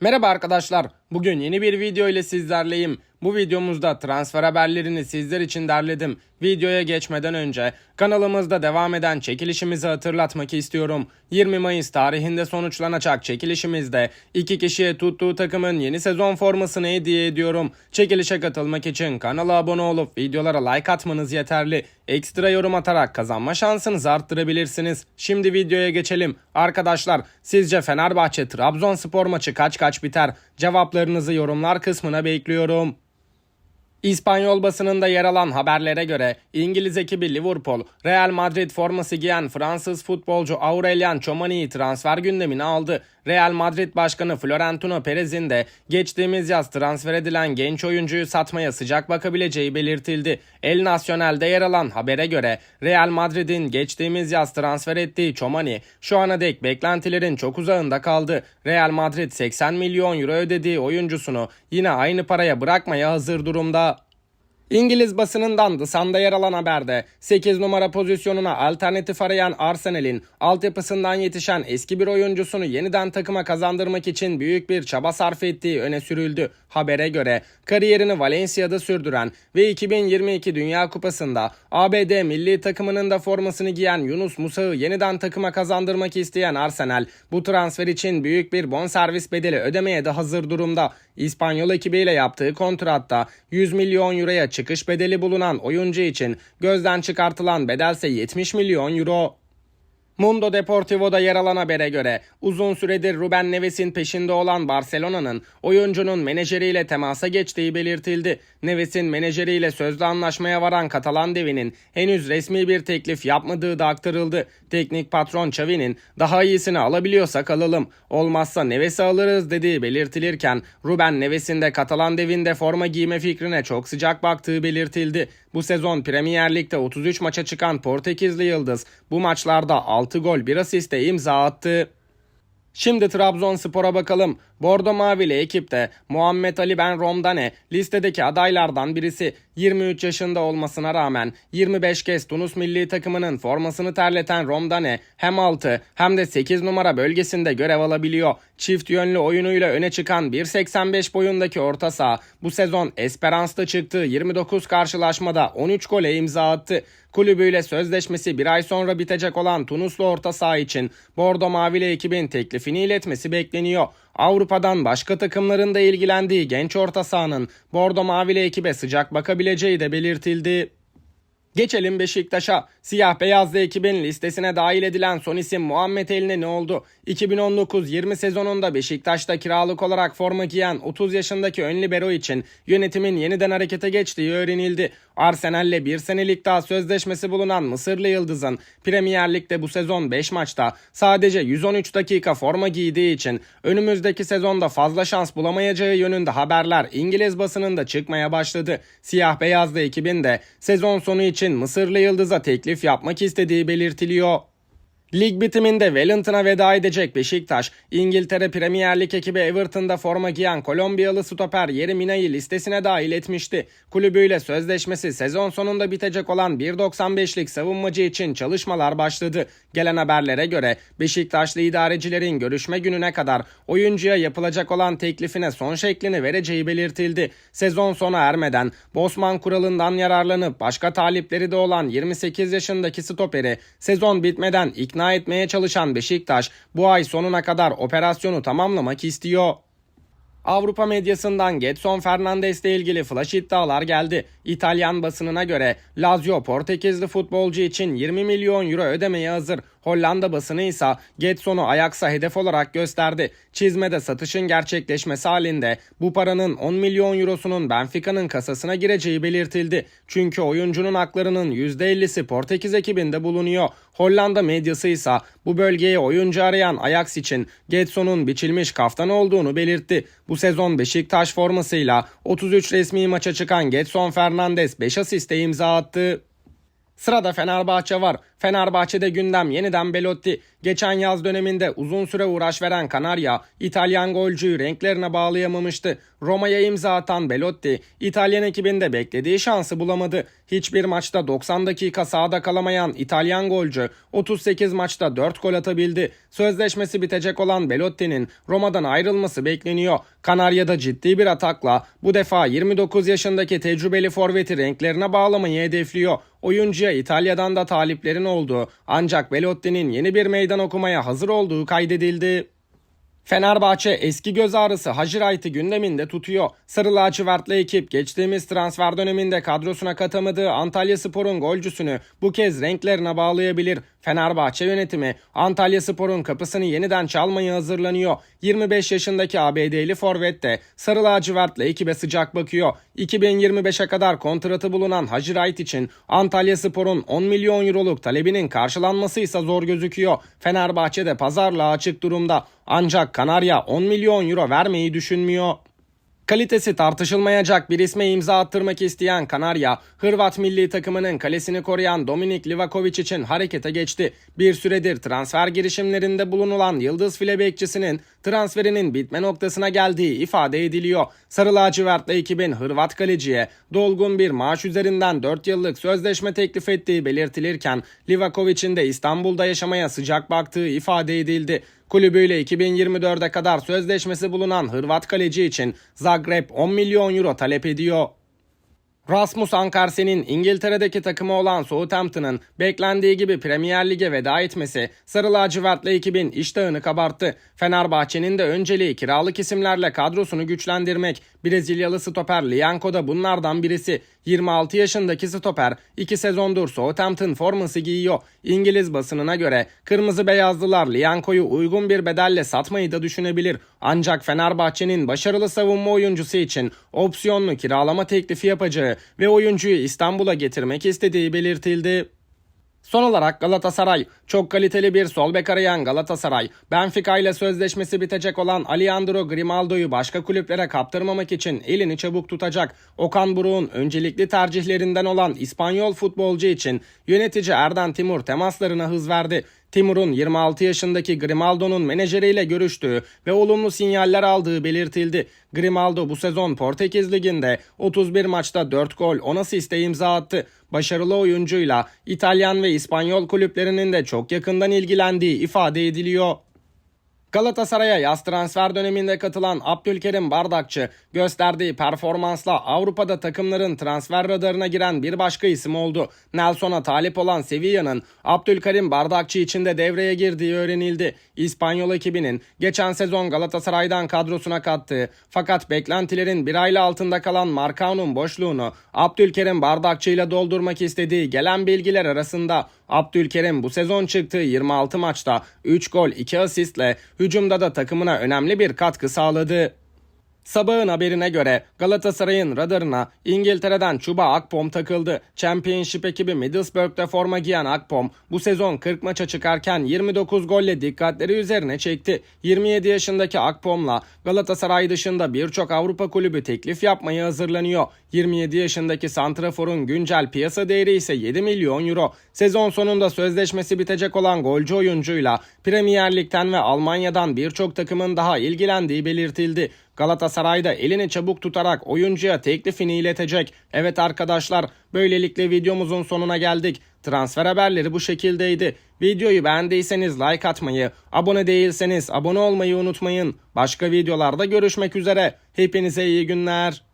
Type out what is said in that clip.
Merhaba arkadaşlar. Bugün yeni bir video ile sizlerleyim. Bu videomuzda transfer haberlerini sizler için derledim. Videoya geçmeden önce kanalımızda devam eden çekilişimizi hatırlatmak istiyorum. 20 Mayıs tarihinde sonuçlanacak çekilişimizde iki kişiye tuttuğu takımın yeni sezon formasını hediye ediyorum. Çekilişe katılmak için kanala abone olup videolara like atmanız yeterli. Ekstra yorum atarak kazanma şansınızı arttırabilirsiniz. Şimdi videoya geçelim. Arkadaşlar sizce Fenerbahçe Trabzonspor maçı kaç kaç biter? Cevaplarınızı yorumlar kısmına bekliyorum. İspanyol basınında yer alan haberlere göre İngiliz ekibi Liverpool, Real Madrid forması giyen Fransız futbolcu Aurelien Tchouameni'yi transfer gündemine aldı. Real Madrid Başkanı Florentino Perez'in de geçtiğimiz yaz transfer edilen genç oyuncuyu satmaya sıcak bakabileceği belirtildi. El Nacional'de yer alan habere göre Real Madrid'in geçtiğimiz yaz transfer ettiği Tchouameni şu ana dek beklentilerin çok uzağında kaldı. Real Madrid 80 milyon euro ödediği oyuncusunu yine aynı paraya bırakmaya hazır durumda. İngiliz basınından The Sun'da yer alan haberde 8 numara pozisyonuna alternatif arayan Arsenal'in altyapısından yetişen eski bir oyuncusunu yeniden takıma kazandırmak için büyük bir çaba sarf ettiği öne sürüldü. Habere göre kariyerini Valencia'da sürdüren ve 2022 Dünya Kupası'nda ABD milli takımının da formasını giyen Yunus Musa'yı yeniden takıma kazandırmak isteyen Arsenal bu transfer için büyük bir bonservis bedeli ödemeye de hazır durumda. İspanyol ekibiyle yaptığı kontratta 100 milyon euroya çıkış bedeli bulunan oyuncu için gözden çıkartılan bedelse 70 milyon euro. Mundo Deportivo'da yer alan habere göre uzun süredir Ruben Neves'in peşinde olan Barcelona'nın oyuncunun menajeriyle temasa geçtiği belirtildi. Neves'in menajeriyle sözlü anlaşmaya varan Katalan devinin henüz resmi bir teklif yapmadığı da aktarıldı. Teknik patron Xavi'nin daha iyisini alabiliyorsak alalım, olmazsa Neves'i alırız dediği belirtilirken Ruben Neves'in de Katalan devinde forma giyme fikrine çok sıcak baktığı belirtildi. Bu sezon Premier Lig'de 33 maça çıkan Portekizli Yıldız bu maçlarda 6 gol 1 asiste imza attı. Şimdi Trabzonspor'a bakalım. Bordo Mavili ekipte Muhammed Ali Ben Romdane listedeki adaylardan birisi. 23 yaşında olmasına rağmen 25 kez Tunus milli takımının formasını terleten Romdane hem 6 hem de 8 numara bölgesinde görev alabiliyor. Çift yönlü oyunuyla öne çıkan 1.85 boyundaki orta saha bu sezon Esperance'da çıktığı 29 karşılaşmada 13 gole imza attı. Kulübüyle sözleşmesi bir ay sonra bitecek olan Tunuslu orta saha için Bordo Mavili ekibin teklifini iletmesi bekleniyor. Avrupa'dan başka takımların da ilgilendiği genç orta sahanın Bordo Mavili ekibe sıcak bakabileceği de belirtildi. Geçelim Beşiktaş'a. Siyah beyazlı ekibin listesine dahil edilen son isim Muhammed Eline ne oldu? 2019-20 sezonunda Beşiktaş'ta kiralık olarak forma giyen 30 yaşındaki ön libero için yönetimin yeniden harekete geçtiği öğrenildi. Arsenal'le bir senelik daha sözleşmesi bulunan Mısırlı Yıldız'ın Premier Lig'de bu sezon 5 maçta sadece 113 dakika forma giydiği için önümüzdeki sezonda fazla şans bulamayacağı yönünde haberler İngiliz basınında çıkmaya başladı. Siyah beyazlı ekibin de sezon sonu için Mısırlı Yıldız'a teklif yapmak istediği belirtiliyor. Lig bitiminde Wellington'a veda edecek Beşiktaş, İngiltere Premier Lig ekibi Everton'da forma giyen Kolombiyalı stoper Yeri Mina'yı listesine dahil etmişti. Kulübüyle sözleşmesi sezon sonunda bitecek olan 1.95'lik savunmacı için çalışmalar başladı. Gelen haberlere göre Beşiktaşlı idarecilerin görüşme gününe kadar oyuncuya yapılacak olan teklifine son şeklini vereceği belirtildi. Sezon sona ermeden Bosman kuralından yararlanıp başka talipleri de olan 28 yaşındaki stoperi sezon bitmeden ikna etmeye çalışan Beşiktaş bu ay sonuna kadar operasyonu tamamlamak istiyor. Avrupa medyasından Getson Fernandes ile ilgili flash iddialar geldi. İtalyan basınına göre Lazio Portekizli futbolcu için 20 milyon euro ödemeye hazır. Hollanda basını ise Getson'u Ajax'a hedef olarak gösterdi. Çizmede satışın gerçekleşmesi halinde bu paranın 10 milyon eurosunun Benfica'nın kasasına gireceği belirtildi. Çünkü oyuncunun haklarının %50'si Portekiz ekibinde bulunuyor. Hollanda medyası ise bu bölgeye oyuncu arayan Ajax için Getson'un biçilmiş kaftan olduğunu belirtti. Bu sezon Beşiktaş formasıyla 33 resmi maça çıkan Getson Fernandes 5 asiste imza attı. Sırada Fenerbahçe var. Fenerbahçe'de gündem yeniden Belotti. Geçen yaz döneminde uzun süre uğraş veren Kanarya, İtalyan golcüyü renklerine bağlayamamıştı. Roma'ya imza atan Belotti, İtalyan ekibinde beklediği şansı bulamadı. Hiçbir maçta 90 dakika sahada kalamayan İtalyan golcü 38 maçta 4 gol atabildi. Sözleşmesi bitecek olan Belotti'nin Roma'dan ayrılması bekleniyor. Kanarya'da ciddi bir atakla bu defa 29 yaşındaki tecrübeli forveti renklerine bağlamayı hedefliyor. Oyuncuya İtalya'dan da taliplerin olduğu ancak Belotti'nin yeni bir meydan okumaya hazır olduğu kaydedildi. Fenerbahçe eski göz ağrısı Hacı Wright'ı gündeminde tutuyor. Sarı lacivertli ekip geçtiğimiz transfer döneminde kadrosuna katamadığı Antalya Spor'un golcüsünü bu kez renklerine bağlayabilir. Fenerbahçe yönetimi Antalya Spor'un kapısını yeniden çalmaya hazırlanıyor. 25 yaşındaki ABD'li forvet de Sarı lacivertli ekibe sıcak bakıyor. 2025'e kadar kontratı bulunan Hacı Wright için Antalya Spor'un 10 milyon euroluk talebinin karşılanması ise zor gözüküyor. Fenerbahçe de pazarlığa açık durumda. Ancak Kanarya 10 milyon euro vermeyi düşünmüyor. Kalitesi tartışılmayacak bir isme imza attırmak isteyen Kanarya, Hırvat milli takımının kalesini koruyan Dominik Livakovic için harekete geçti. Bir süredir transfer girişimlerinde bulunulan Yıldız file bekçisinin transferinin bitme noktasına geldiği ifade ediliyor. Sarı lacivertli ekibin Hırvat kaleciye dolgun bir maaş üzerinden 4 yıllık sözleşme teklif ettiği belirtilirken Livakovic'in de İstanbul'da yaşamaya sıcak baktığı ifade edildi. Kulübüyle 2024'e kadar sözleşmesi bulunan Hırvat kaleci için Zagreb 10 milyon euro talep ediyor. Rasmus Ankarsen'in İngiltere'deki takımı olan Southampton'ın beklendiği gibi Premier Lig'e veda etmesi Sarı lacivertli ekibin iştahını kabarttı. Fenerbahçe'nin de önceliği kiralık isimlerle kadrosunu güçlendirmek. Brezilyalı stoper Lianco da bunlardan birisi. 26 yaşındaki stoper 2 sezondur Southampton forması giyiyor. İngiliz basınına göre kırmızı beyazlılar Lianco'yu uygun bir bedelle satmayı da düşünebilir. Ancak Fenerbahçe'nin başarılı savunma oyuncusu için opsiyonlu kiralama teklifi yapacağı ve oyuncuyu İstanbul'a getirmek istediği belirtildi. Son olarak Galatasaray. Çok kaliteli bir sol bek arayan Galatasaray, Benfica ile sözleşmesi bitecek olan Alejandro Grimaldo'yu başka kulüplere kaptırmamak için elini çabuk tutacak. Okan Buruk'un öncelikli tercihlerinden olan İspanyol futbolcu için yönetici Erden Timur temaslarına hız verdi. Timur'un 26 yaşındaki Grimaldo'nun menajeriyle görüştüğü ve olumlu sinyaller aldığı belirtildi. Grimaldo bu sezon Portekiz Ligi'nde 31 maçta 4 gol 10 asiste imza attı. Başarılı oyuncuyla İtalyan ve İspanyol kulüplerinin de çok yakından ilgilendiği ifade ediliyor. Galatasaray'a yaz transfer döneminde katılan Abdülkerim Bardakçı gösterdiği performansla Avrupa'da takımların transfer radarına giren bir başka isim oldu. Nelson'a talip olan Sevilla'nın Abdülkerim Bardakçı için de devreye girdiği öğrenildi. İspanyol ekibinin geçen sezon Galatasaray'dan kadrosuna kattığı fakat beklentilerin bir ayla altında kalan Marcao'nun boşluğunu Abdülkerim Bardakçı ile doldurmak istediği gelen bilgiler arasında Abdülkerim bu sezon çıktığı 26 maçta 3 gol 2 asistle hücumda da takımına önemli bir katkı sağladı. Sabahın haberine göre Galatasaray'ın radarına İngiltere'den Chuba Akpom takıldı. Championship ekibi Middlesbrough'da forma giyen Akpom bu sezon 40 maça çıkarken 29 golle dikkatleri üzerine çekti. 27 yaşındaki Akpom'la Galatasaray dışında birçok Avrupa kulübü teklif yapmaya hazırlanıyor. 27 yaşındaki Santrafor'un güncel piyasa değeri ise 7 milyon euro. Sezon sonunda sözleşmesi bitecek olan golcü oyuncuyla Premier Lig'den ve Almanya'dan birçok takımın daha ilgilendiği belirtildi. Galatasaray da elini çabuk tutarak oyuncuya teklifini iletecek. Evet arkadaşlar böylelikle videomuzun sonuna geldik. Transfer haberleri bu şekildeydi. Videoyu beğendiyseniz like atmayı, abone değilseniz abone olmayı unutmayın. Başka videolarda görüşmek üzere. Hepinize iyi günler.